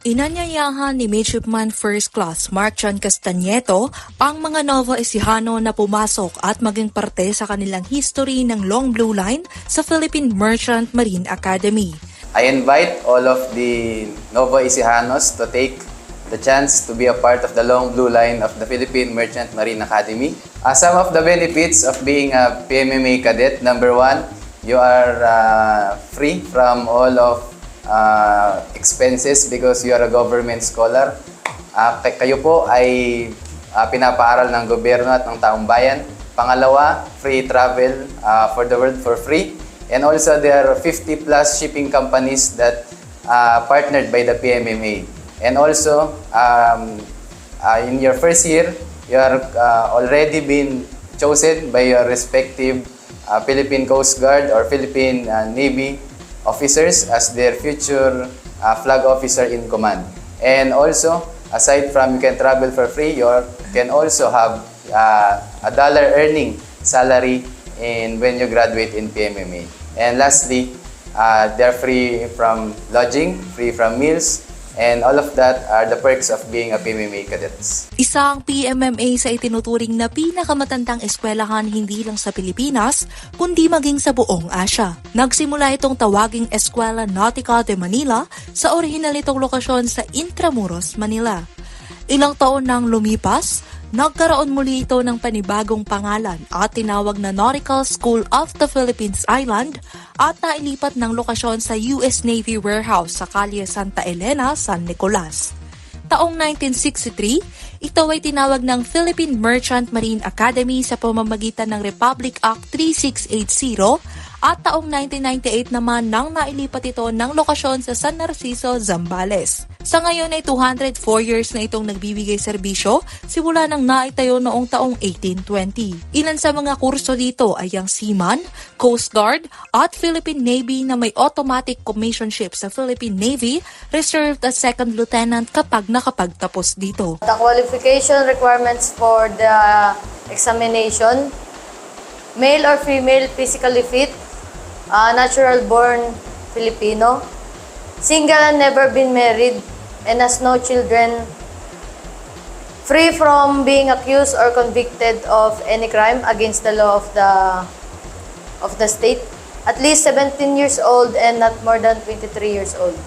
Inanyayahan ni Midshipman First Class Mark John Castañeto ang mga Nova Ecijano na pumasok at maging parte sa kanilang history ng Long Blue Line sa Philippine Merchant Marine Academy. I invite all of the Nova Encijanos to take the chance to be a part of the long blue line of the Philippine Merchant Marine Academy. Uh, some of the benefits of being a PMMA cadet, number one, you are uh, free from all of uh, expenses because you are a government scholar. Uh, kay- kayo po ay uh, pinapaaral ng gobyerno at ng taong bayan. Pangalawa, free travel uh, for the world for free. And also, there are 50 plus shipping companies that uh, partnered by the PMMA. And also, um, uh, in your first year, you are uh, already been chosen by your respective uh, Philippine Coast Guard or Philippine uh, Navy officers as their future uh, flag officer in command. And also, aside from you can travel for free, you can also have uh, a dollar earning salary in when you graduate in PMMA. And lastly, uh, they're free from lodging, free from meals, and all of that are the perks of being a PMMA cadets. Isa ang PMMA sa itinuturing na pinakamatandang eskwelahan hindi lang sa Pilipinas, kundi maging sa buong Asya. Nagsimula itong tawaging Eskwela Nautica de Manila sa orihinal itong lokasyon sa Intramuros, Manila. Ilang taon nang lumipas, nagkaroon muli ito ng panibagong pangalan at tinawag na Nautical School of the Philippines Island at nailipat ng lokasyon sa US Navy Warehouse sa Kalye Santa Elena, San Nicolas. Taong 1963, ito ay tinawag ng Philippine Merchant Marine Academy sa pamamagitan ng Republic Act 3680 at taong 1998 naman nang nailipat ito ng lokasyon sa San Narciso, Zambales. Sa ngayon ay 204 years na itong nagbibigay serbisyo simula nang naitayo noong taong 1820. Ilan sa mga kurso dito ay ang Seaman, Coast Guard at Philippine Navy na may automatic commissionship sa Philippine Navy reserved as second lieutenant kapag nakapagtapos dito. The qualification requirements for the examination, male or female physically fit, uh, natural born Filipino, single and never been married, and has no children, free from being accused or convicted of any crime against the law of the of the state, at least 17 years old and not more than 23 years old.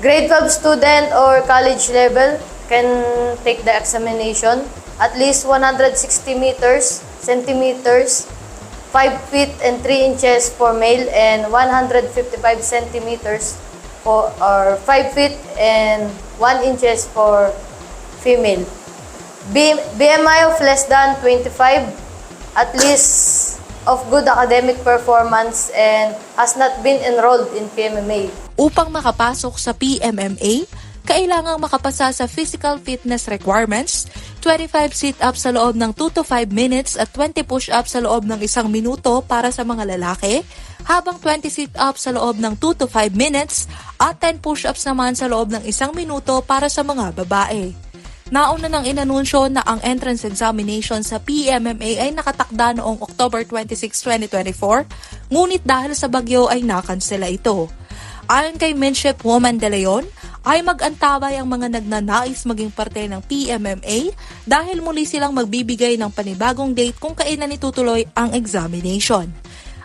Grade 12 student or college level can take the examination. At least 160 meters, centimeters, 5 feet and 3 inches for male and 155 centimeters for or 5 feet and 1 inches for female. B- BMI of less than 25, at least of good academic performance and has not been enrolled in PMMA. Upang makapasok sa PMMA, kailangang makapasa sa physical fitness requirements, 25 sit-ups sa loob ng 2 to 5 minutes at 20 push-ups sa loob ng isang minuto para sa mga lalaki, habang 20 sit-ups sa loob ng 2 to 5 minutes at 10 push-ups naman sa loob ng isang minuto para sa mga babae. Nauna nang inanunsyo na ang entrance examination sa PMMA ay nakatakda noong October 26, 2024, ngunit dahil sa bagyo ay nakansela ito. Ayon kay Midship Woman De Leon, ay mag-antabay ang mga nagnanais maging parte ng PMMA dahil muli silang magbibigay ng panibagong date kung kailan itutuloy ang examination.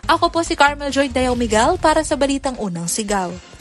Ako po si Carmel Joy Dayo Miguel para sa Balitang Unang Sigaw.